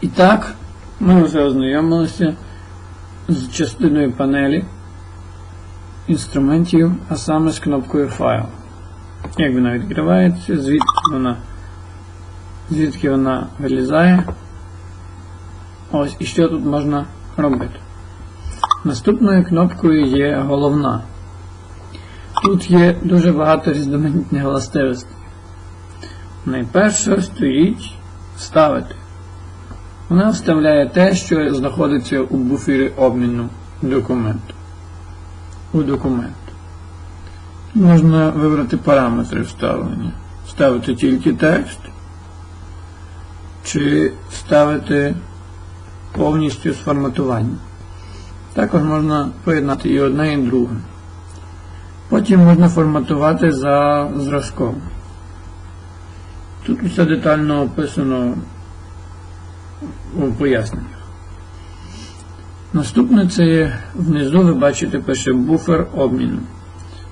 І так, ми вже ознайомилися з частиною панелі інструментів, а саме з кнопкою файл. Як вона відкривається, звідки вона, звідки вона вилізає. Ось і що тут можна робити. Наступною кнопкою є головна. Тут є дуже багато різноманітних властивостей. Найперше стоїть вставити. Вона вставляє те, що знаходиться у буфері обміну документу. У документ. Можна вибрати параметри вставлення. Ставити тільки текст, чи ставити повністю з форматуванням. Також можна поєднати і одне, і друге. Потім можна форматувати за зразком. Тут все детально описано у поясненнях. Наступне це є внизу ви бачите пише буфер обміну.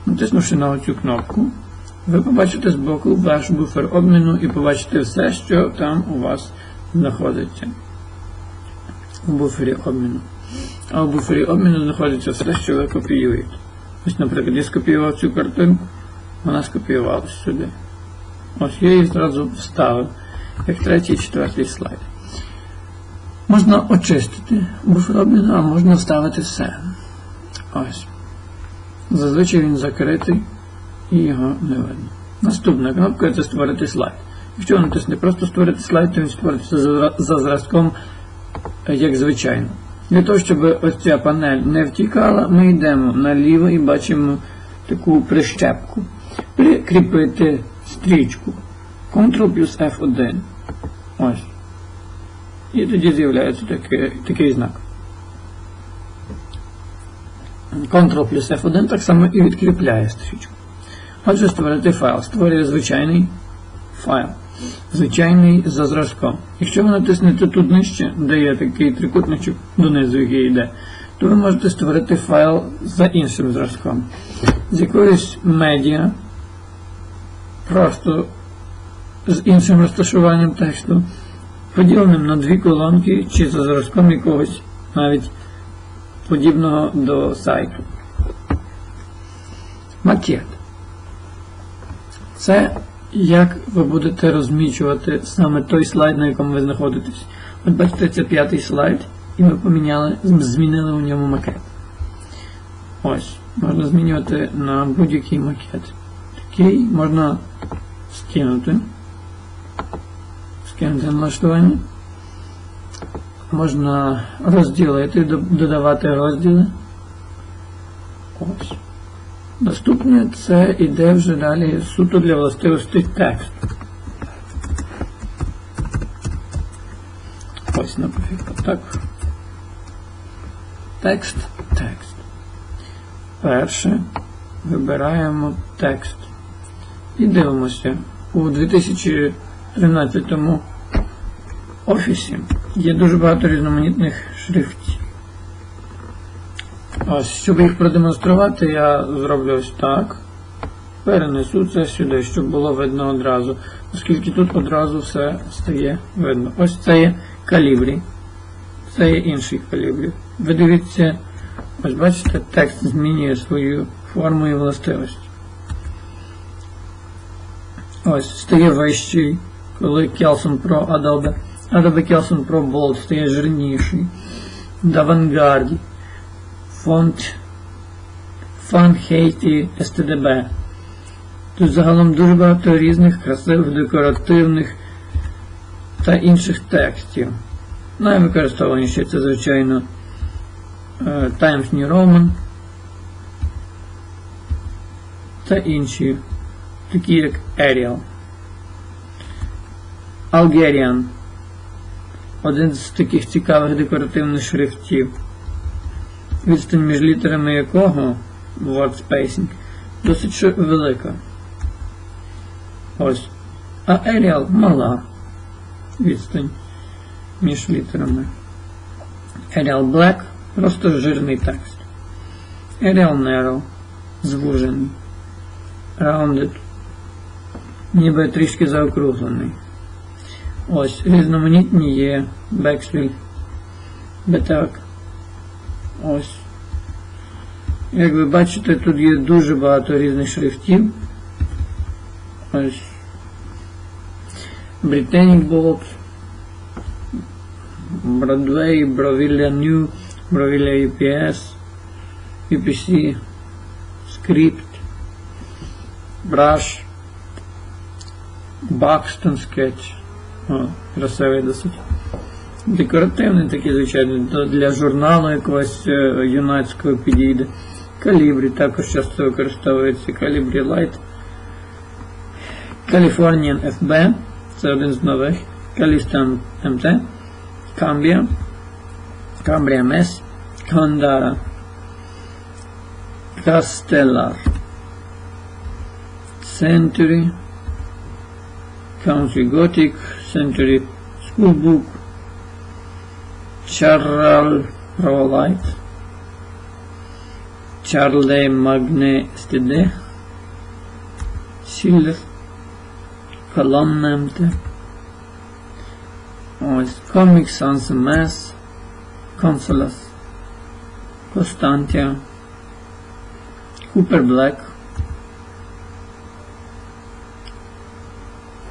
Натиснувши на оцю кнопку, ви побачите збоку ваш буфер обміну і побачите все, що там у вас знаходиться у буфері обміну. А у буфері обміну знаходиться все, що ви копіюєте. Ось, наприклад, я скопіював цю картинку, вона скопіювалася сюди. Ось я її зразу вставив, як третій четвертий слайд. Можна очистити буфер а можна вставити все. Ось. Зазвичай він закритий і його не видно. Наступна кнопка це створити слайд. Якщо ви натисне просто створити слайд, то він створиться за, за зразком, е, як звичайно. Для того, щоб ось ця панель не втікала, ми йдемо наліво і бачимо таку прищепку. Прикріпити стрічку. Ctrl плюс F1. Ось. І тоді з'являється такий, такий знак. Ctrl плюс F1 так само і відкріпляє стрічку. Отже, створити файл. Створює звичайний файл. Звичайний за зразком. Якщо ви натиснете тут нижче, де є такий трикутничок донизу, який йде, то ви можете створити файл за іншим зразком. З якоюсь медіа, просто з іншим розташуванням тексту, поділеним на дві колонки чи за зразком якогось навіть подібного до сайту. Макет. Це як ви будете розмічувати саме той слайд, на якому ви знаходитесь. От бачите, це п'ятий слайд, і ми поміняли, змінили у ньому макет. Ось, можна змінювати на будь-який макет. Такий можна скинути. Скинути налаштування. Можна розділити, додавати розділи. Ось. Наступне це іде вже далі суто для властивостей тексту. Ось, наприклад, так. Текст, текст. Перше вибираємо текст. І дивимося. У 2013 офісі є дуже багато різноманітних шрифтів. Ось, щоб їх продемонструвати, я зроблю ось так. Перенесу це сюди, щоб було видно одразу, оскільки тут одразу все стає видно. Ось це є калібрі. Це є інший калібрі. Ви дивіться, ось бачите, текст змінює свою форму і властивості. Ось, стає вищий, коли Kelson Pro Adobe. Kelson Pro Bold стає жирніший. В авангарді фонд FunHate STDB. Тут загалом дуже багато різних красивих, декоративних та інших текстів. Найвикористовуваніші це, звичайно, Times New Roman та інші, такі як Arial. Algerian. Один з таких цікавих декоративних шрифтів відстань між літерами якого word spacing досить велика. Ось. А Arial мала відстань між літерами. Arial Black просто жирний текст. Arial Narrow звужений. Rounded ніби трішки заокруглений. Ось, різноманітні є бекслі, бетак. Ось. Як ви бачите, тут є дуже багато різних шрифтів. Ось. Britannic Bold, Broadway, Brovilla New, Brovilla UPS, UPC, Script, Brush, Buxton Sketch. О, красивий досить. Декоративний такий, звичайно, для журналу якогось е, юнацького підійде. Калібрі також часто використовується Калібрі Light. Californian FB, це один з нових. Callistan MT, Cambia, Cambria MS, Kandara, Castellar, Century, Country Gothic, century school book Charles Rowlite Charles Magne Stede Schiller falan nämnde. Och Comic Sans Mass Consolas Constantia Cooper Black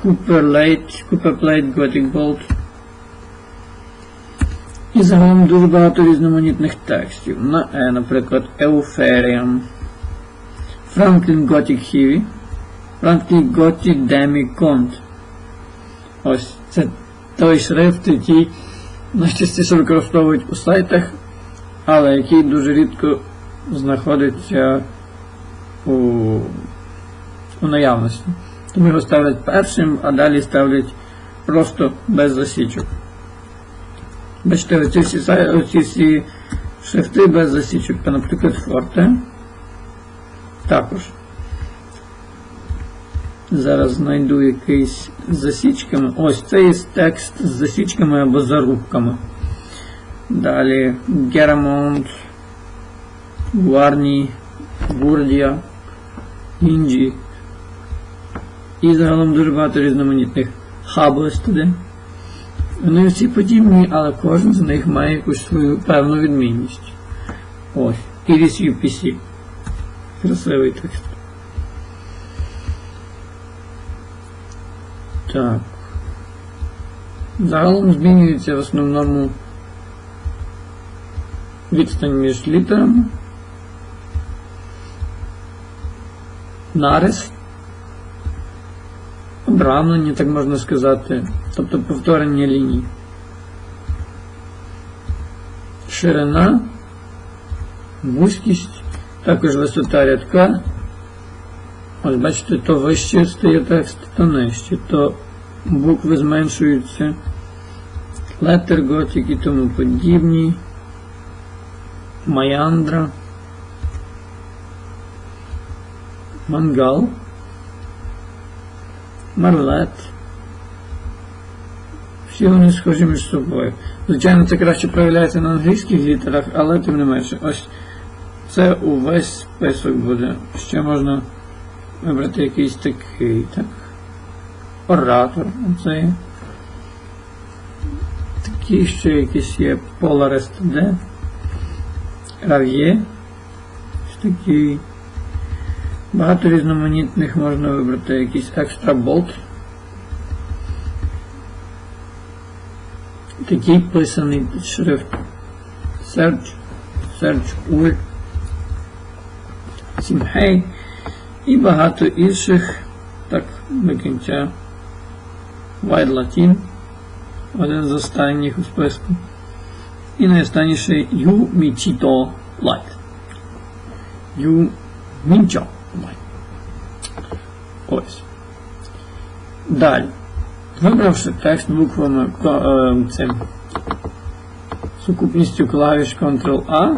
Cooper Light, Cooper Plate, Gothic Bolt. І загалом дуже багато різноманітних текстів. На E, наприклад, Euphorium, Franklin Gothic Heavy, Franklin Gothic Demi Cont. Ось це той шрифт, який найчастіше використовують у сайтах, але який дуже рідко знаходиться у, у наявності. Тому його ставлять першим, а далі ставлять просто без засічок. Бачите, оці всі, оці всі шрифти без засічок, наприклад, форте. Також. Зараз знайду якийсь з засічками. Ось це є текст з засічками або зарубками. Далі Герамонт, Гуарні, Гурдія, Інджі. І загалом дуже багато різноманітних хабл туди. Вони всі подібні, але кожен з них має якусь свою певну відмінність. Ось. Iris UPC. Красивий текст. Так. Загалом змінюється в основному відстань між літерами. Нарис. Обрамлення, так можна сказати, тобто повторення ліній. Ширина, вузькість, також висота рядка. Ось бачите, то вище стає текст, то нижче, то букви зменшуються, летер готик і тому подібні, маяндра, мангал, марлет. Всі вони схожі між собою. Звичайно, це краще проявляється на англійських літерах, але тим не менше, ось це увесь список буде. Ще можна вибрати якийсь такий, так. Оратор. Це є. Такі ще якісь є Polaris D. Рав'є. Ось такий. Багато різноманітних можна вибрати якийсь Extra Bolt. Такий писаний шрифт Search, Search Ul, Simhei і багато інших, так, до кінця White Latin, один з останніх у списку. І найостанніший Yu Michito Light. Mincho Light. Ось. Далі. Вибравши текст буквами е, цим сукупністю клавіш Ctrl-A,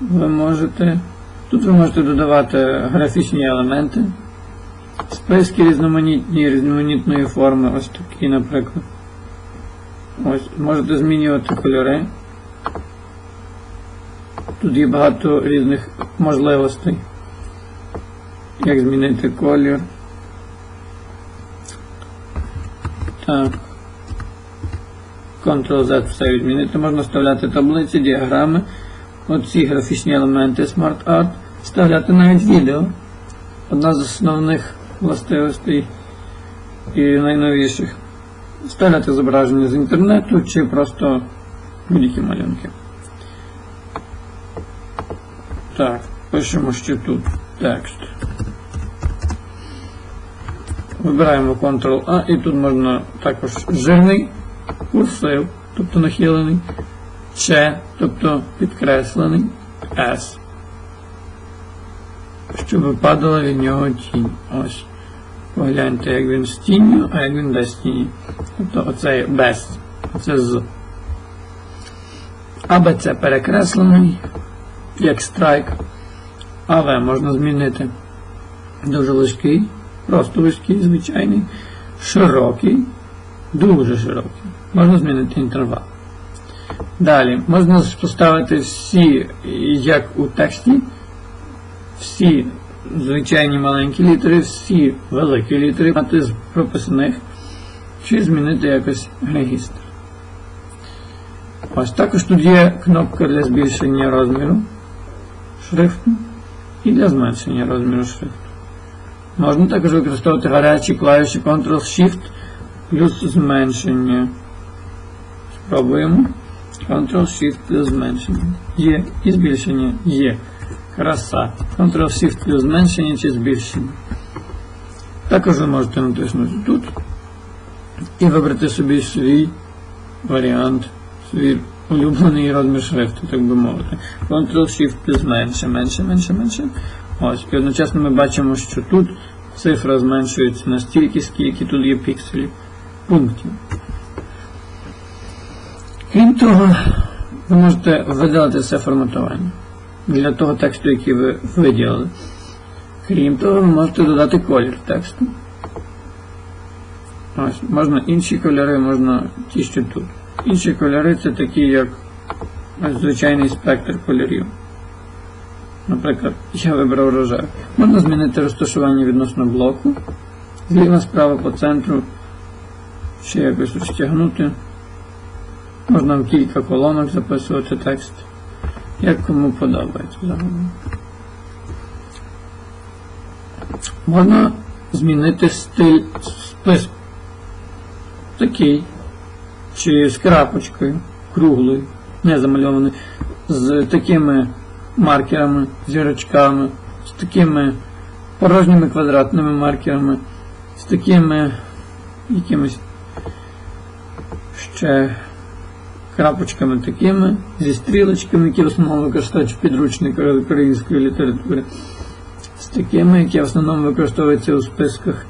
ви можете. Тут ви можете додавати графічні елементи, списки різноманітні, різноманітної форми, ось такі, наприклад. Ось, можете змінювати кольори. Тут є багато різних можливостей. Як змінити колір. Так. Ctrl-Z все відмінити. Можна вставляти таблиці, діаграми, оці графічні елементи Smart Art, вставляти навіть відео. Одна з основних властивостей і найновіших. Вставляти зображення з інтернету чи просто будь-які малюнки. Так, пишемо ще тут текст. Вибираємо Ctrl-A і тут можна також жирний курсив, тобто нахилений, Ч, тобто підкреслений, S. Щоб випадала від нього тінь. Ось. Погляньте, як він з тінню, а як він без тіні. Тобто оцей без. Це з. АБЦ перекреслений, як страйк. АВ можна змінити. Дуже вузький, просто вузький, звичайний, широкий, дуже широкий. Можна змінити інтервал. Далі, можна поставити всі, як у тексті, всі звичайні маленькі літери, всі великі літери з прописаних, чи змінити якось регістр. Ось також тут є кнопка для збільшення розміру шрифту і для зменшення розміру шрифту. Можна також використовувати гарячі клавіші Ctrl-Shift плюс зменшення. Спробуємо. Ctrl-Shift плюс зменшення. Є і збільшення є. Краса. Ctrl-Shift плюс зменшення чи збільшення. Також ви можете натиснути тут і вибрати собі свій варіант, свій улюблений розмір шрифту, так би мовити. Ctrl-Shift плюс менше, менше, менше, менше. Ось. І одночасно ми бачимо, що тут цифра зменшується настільки, скільки тут є пікселів, пунктів. Крім того, ви можете видалити все форматування для того тексту, який ви виділили. Крім того, ви можете додати колір тексту. Ось, Можна інші кольори, можна ті, що тут. Інші кольори це такі, як звичайний спектр кольорів. Наприклад, я вибрав рожевий. Можна змінити розташування відносно блоку. Зліва справа по центру. Ще якось розтягнути. Можна в кілька колонок записувати текст. Як кому подобається загалом. Можна змінити стиль списку. Такий. Чи з крапочкою, круглою, не замальований, з такими маркерами, зірочками, з такими порожніми квадратними маркерами, з такими якимись ще крапочками такими, зі стрілочками, які в основному використовують в підручниках української літератури, з такими, які в основному використовуються у списках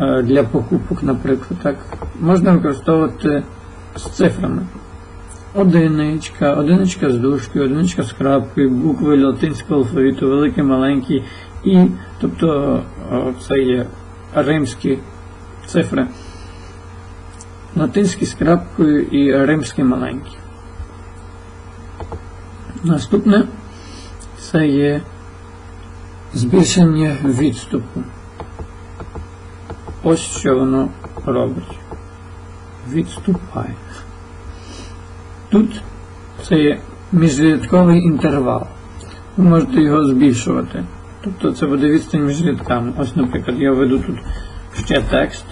для покупок, наприклад. Так. Можна використовувати з цифрами. Одиничка, одиничка з дужкою, одиничка з крапкою, букви латинського алфавіту, великі, маленькі, і, тобто це є римські цифри. Латинські з крапкою і римські маленькі. Наступне це є збільшення відступу. Ось що воно робить. Відступає. Тут це є міжрядковий інтервал. Ви можете його збільшувати. Тобто це буде відстань між рядками. Ось, наприклад, я введу тут ще текст.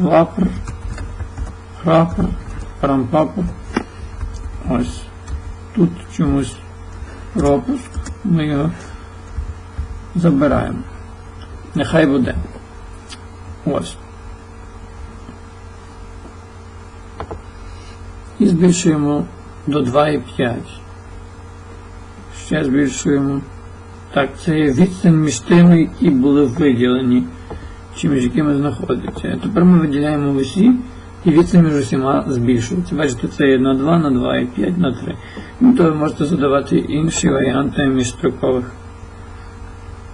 Лапр, храпр, рампапр. Ось. Тут чомусь пропуск. Ми його забираємо. Нехай буде. Ось. І збільшуємо до 2,5. Ще збільшуємо. Так, це є відстань між тими, які були виділені, чи між якими знаходяться. Тепер ми виділяємо усі, і відстань між усіма збільшується. Бачите, це є на 2, на 2 і 5, на 3. Ну, то ви можете задавати інші варіанти міжстрокових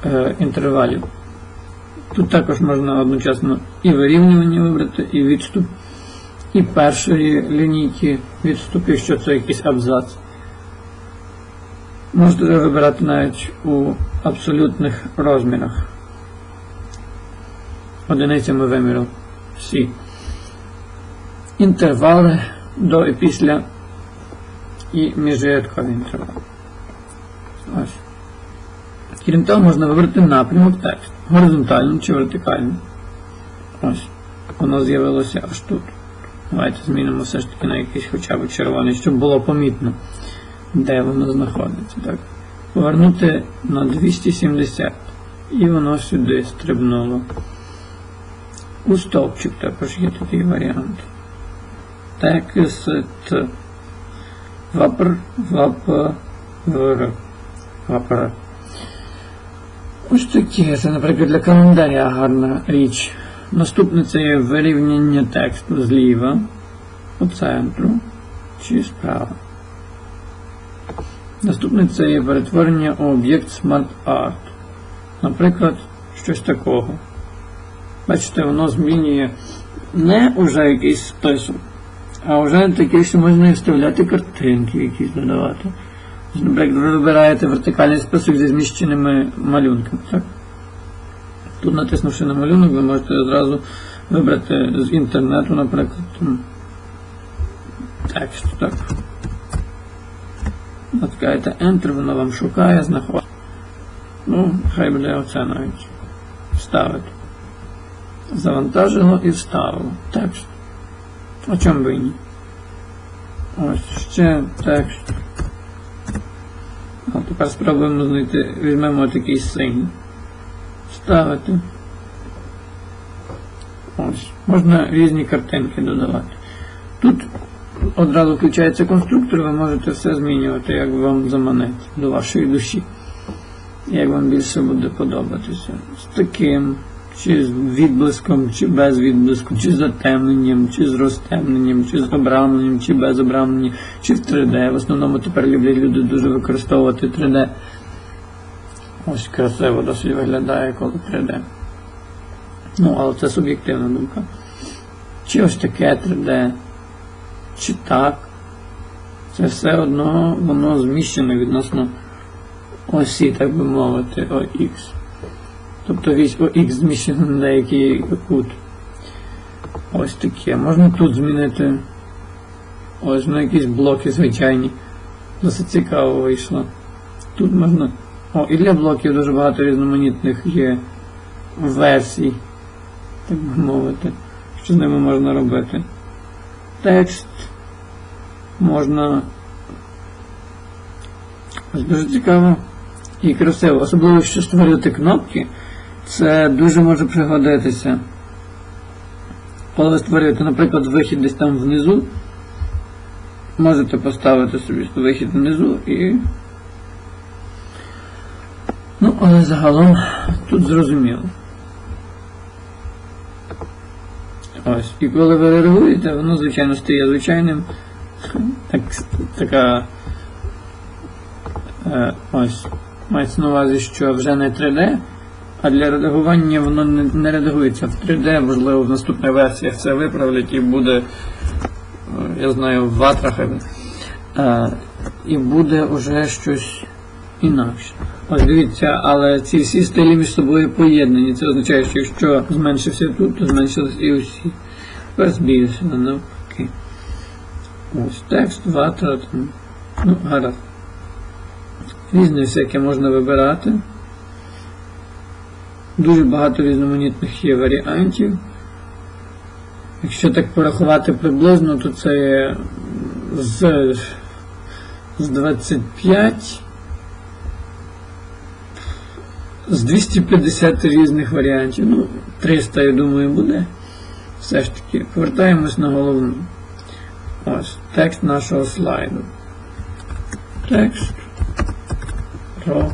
е, інтервалів. Тут також можна одночасно і вирівнювання вибрати, і відступ і першої лінійки відступів, що це якийсь абзац. Можете вибирати навіть у абсолютних розмірах. Одиницями виміру всі. інтервали до і після і міжрядкові інтервали. Ось. Крім того, можна вибрати напрямок тексту. Горизонтальним чи вертикальним. Ось. Воно з'явилося аж тут. Давайте змінимо все ж таки на якийсь хоча б червоний, щоб було помітно, де воно знаходиться. Так. Повернути на 270. І воно сюди стрибнуло. У стовпчик також є такий варіант. Текст вапр, вапр, вапр. Ось таке, це, наприклад, для календаря гарна річ. Наступне це є вирівняння тексту зліва, по центру чи справа. Наступне це є перетворення у об'єкт Smart Art. Наприклад, щось такого. Бачите, воно змінює не вже якийсь список, а вже таке, що можна і вставляти картинки якісь додавати. Наприклад, ви вибираєте вертикальний список зі зміщеними малюнками. Так? Тут, натиснувши на малюнок, ви можете одразу вибрати з інтернету, наприклад, текст. Так? Натискаєте Enter, воно вам шукає, знаходить. Ну, хай буде оце навіть. Вставити. Завантажило і вставило. Текст. О чому би і ні? Ось ще текст. А тепер спробуємо знайти, візьмемо такий синій. Ставити. Ось. Можна різні картинки додавати. Тут одразу включається конструктор, ви можете все змінювати, як вам заманить до вашої душі. Як вам більше буде подобатися. З таким, чи з відблиском, чи без відблиску, чи з затемненням, чи з розтемненням, чи з обрамленням, чи без обрамлення, чи в 3D. В основному тепер люблять люди дуже використовувати 3D. Ось красиво досить виглядає, коли 3D. Ну, але це суб'єктивна думка. Чи ось таке 3D, чи так. Це все одно воно зміщене відносно осі, так би мовити, ОХ. Тобто вісь ОХ зміщений на деякий кут. Ось таке. Можна тут змінити ось на якісь блоки звичайні. Досить цікаво вийшло. Тут можна. О, і для блоків дуже багато різноманітних є версій, так би мовити, що з ними можна робити. Текст можна. Ось дуже цікаво і красиво. Особливо, що створювати кнопки, це дуже може пригодитися. Коли ви створюєте, наприклад, вихід десь там внизу, можете поставити собі вихід внизу і. Ну, але загалом тут зрозуміло. Ось. І коли ви реагуєте, воно, звичайно, стає звичайним. Так, така е, ось. Мається на увазі, що вже не 3D, а для редагування воно не, не редагується в 3D, можливо, в наступних версіях це виправлять і буде, е, я знаю, в ватрах. Е, і буде вже щось інакше. Ось дивіться, але ці всі стилі між собою поєднані. Це означає, що якщо зменшився тут, то зменшились і усі. Тепер збільшено, навпаки. Ось текст, ватра, там. Ну, гаразд. Різне всяке можна вибирати. Дуже багато різноманітних є варіантів. Якщо так порахувати приблизно, то це є з, з 25 з 250 різних варіантів. Ну, 300, я думаю, буде. Все ж таки, повертаємось на головну. Ось, текст нашого слайду. Текст про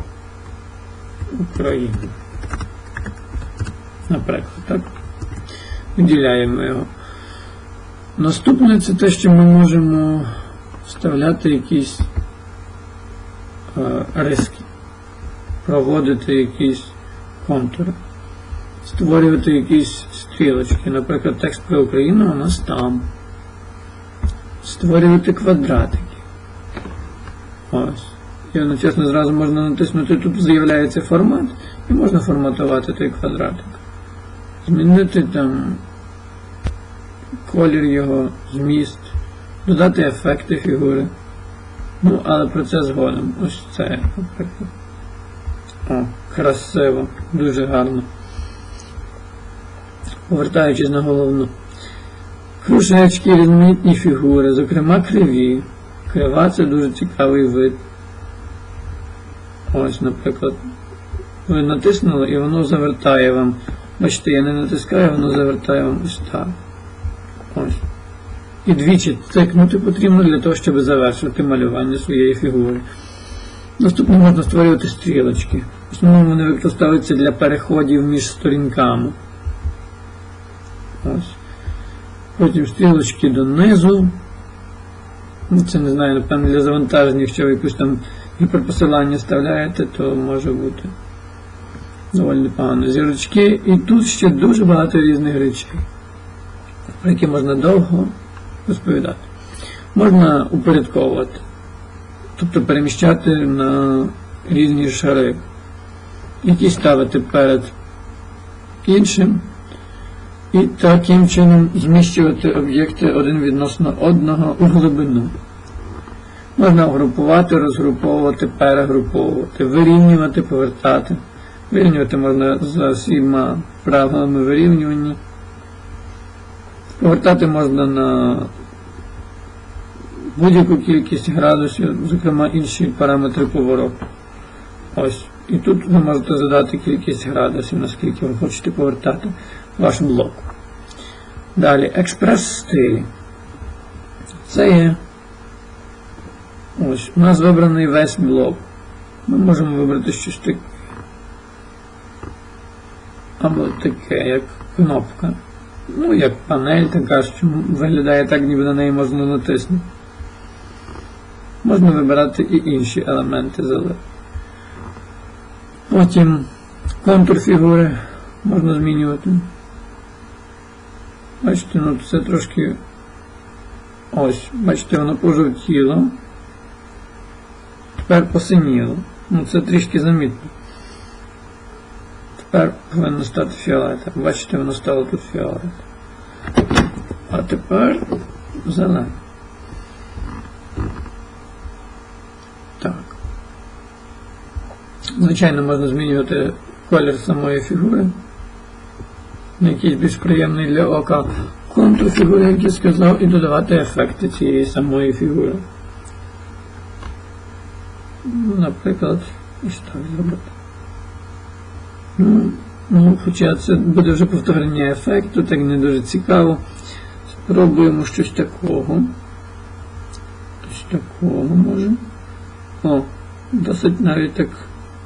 Україну. Наприклад, так? Виділяємо його. Наступне це те, що ми можемо вставляти якісь е, риски, проводити якісь контури, створювати якісь стрілочки. Наприклад, текст про Україну у нас там. Створювати квадратики. Ось. І одночасно зразу можна натиснути, тут з'являється формат, і можна форматувати той квадратик. Змінити там колір його, зміст, додати ефекти фігури. Ну, але про це згодом. Ось це. О, красиво, дуже гарно. Повертаючись на головну. Кружечки, різноманітні фігури, зокрема криві. Крива це дуже цікавий вид. Ось, наприклад, ви натиснули і воно завертає вам. Бачите, я не натискаю, воно завертає вам ось так. Ось. І двічі цикнути потрібно для того, щоб завершити малювання своєї фігури. Наступно можна створювати стрілочки. В основному вони використовуються для переходів між сторінками. Ось. Потім стрілочки донизу. Ну, Це не знаю, напевно, для завантаження, якщо ви якусь там гіперпосилання вставляєте, то може бути доволі непогано. Зірочки. І тут ще дуже багато різних речей, про які можна довго розповідати. Можна упорядковувати, тобто переміщати на різні шари, які ставити перед іншим. І таким чином зміщувати об'єкти один відносно одного у глибину. Можна групувати, розгруповувати, перегруповувати, вирівнювати, повертати. Вирівнювати можна за всіма правилами вирівнювання. Повертати можна на будь-яку кількість градусів, зокрема інші параметри повороту. Ось. І тут ви можете задати кількість градусів, наскільки ви хочете повертати ваш блок. Далі, експрес-стилі. Це є. Ось, у нас вибраний весь блок. Ми можемо вибрати щось таке. Або таке, як кнопка. Ну, як панель така, що виглядає так, ніби на неї можна натиснути. Можна вибирати і інші елементи залежно. Потім контур фігури можна змінювати. Бачите, ну це трошки ось, бачите, воно пожовтіло. Тепер посиніло. Ну це трішки замітно. Тепер повинно стати фіолетовим. Бачите, воно стало тут фіолетовим. А тепер зелене. Так. Звичайно, можна змінювати колір самої фігури. На якийсь більш приємний для ока контур фігури, як я сказав, і додавати ефекти цієї самої фігури. Наприклад, ось так зробити. Ну, Хоча це буде вже повторення ефекту, так не дуже цікаво. Спробуємо щось такого. Щось такого може. О, досить навіть так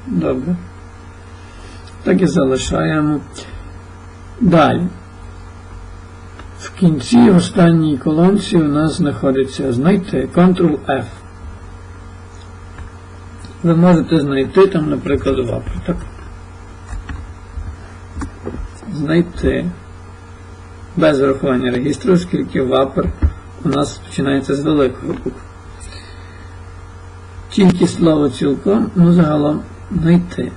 добре. Так і залишаємо. Далі. В кінці останній колонці у нас знаходиться знайти Ctrl-F. Ви можете знайти там, наприклад, вапр. Знайти без врахування регістру, оскільки вапр у нас починається з великої букви. Тільки слово цілком, ну загалом знайти.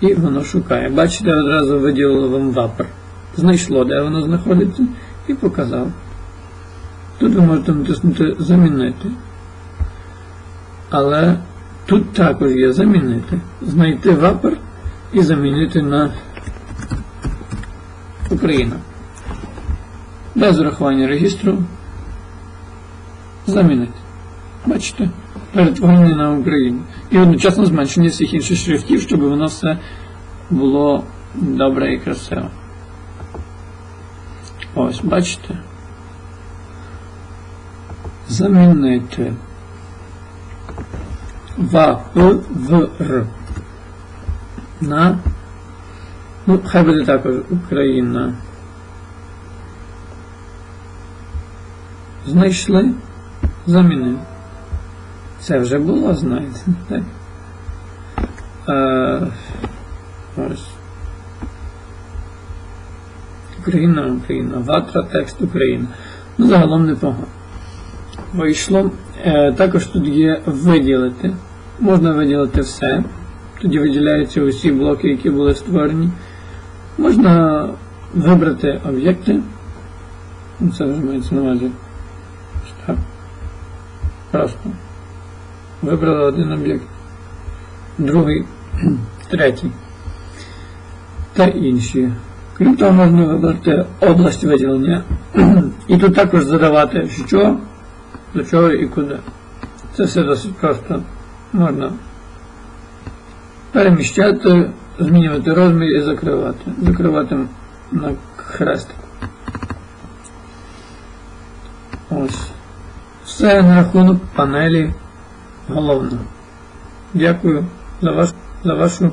І воно шукає. Бачите, одразу виділило вам вапр. Знайшло, де воно знаходиться, і показав. Тут ви можете натиснути Замінити. Але тут також є замінити. Знайти вапр і замінити на Україна. Без урахування регістру. Замінити. Бачите? Перетворення на Україну. І одночасно зменшення всіх інших шрифтів, щоб воно все було добре і красиво. Ось, бачите? Замінити В, В, Р. На. Ну, хай буде також Україна. Знайшли, замінили. Це вже було, знаєте, так? Е, ось. Україна, Україна, ватра, текст Україна. Ну, загалом непогано. Вийшло. Е, також тут є виділити. Можна виділити все. Тоді виділяються усі блоки, які були створені. Можна вибрати об'єкти, Ну, Це вже мається на увазі. Просто. Вибрали один об'єкт, другий, третій та інші. Крім того, можна вибрати область виділення. І тут також задавати, що, до чого і куди. Це все досить просто. Можна переміщати, змінювати розмір і закривати. Закривати на хрестик. Ось. Все на рахунок панелі головного. Дякую за, ваш, за вашу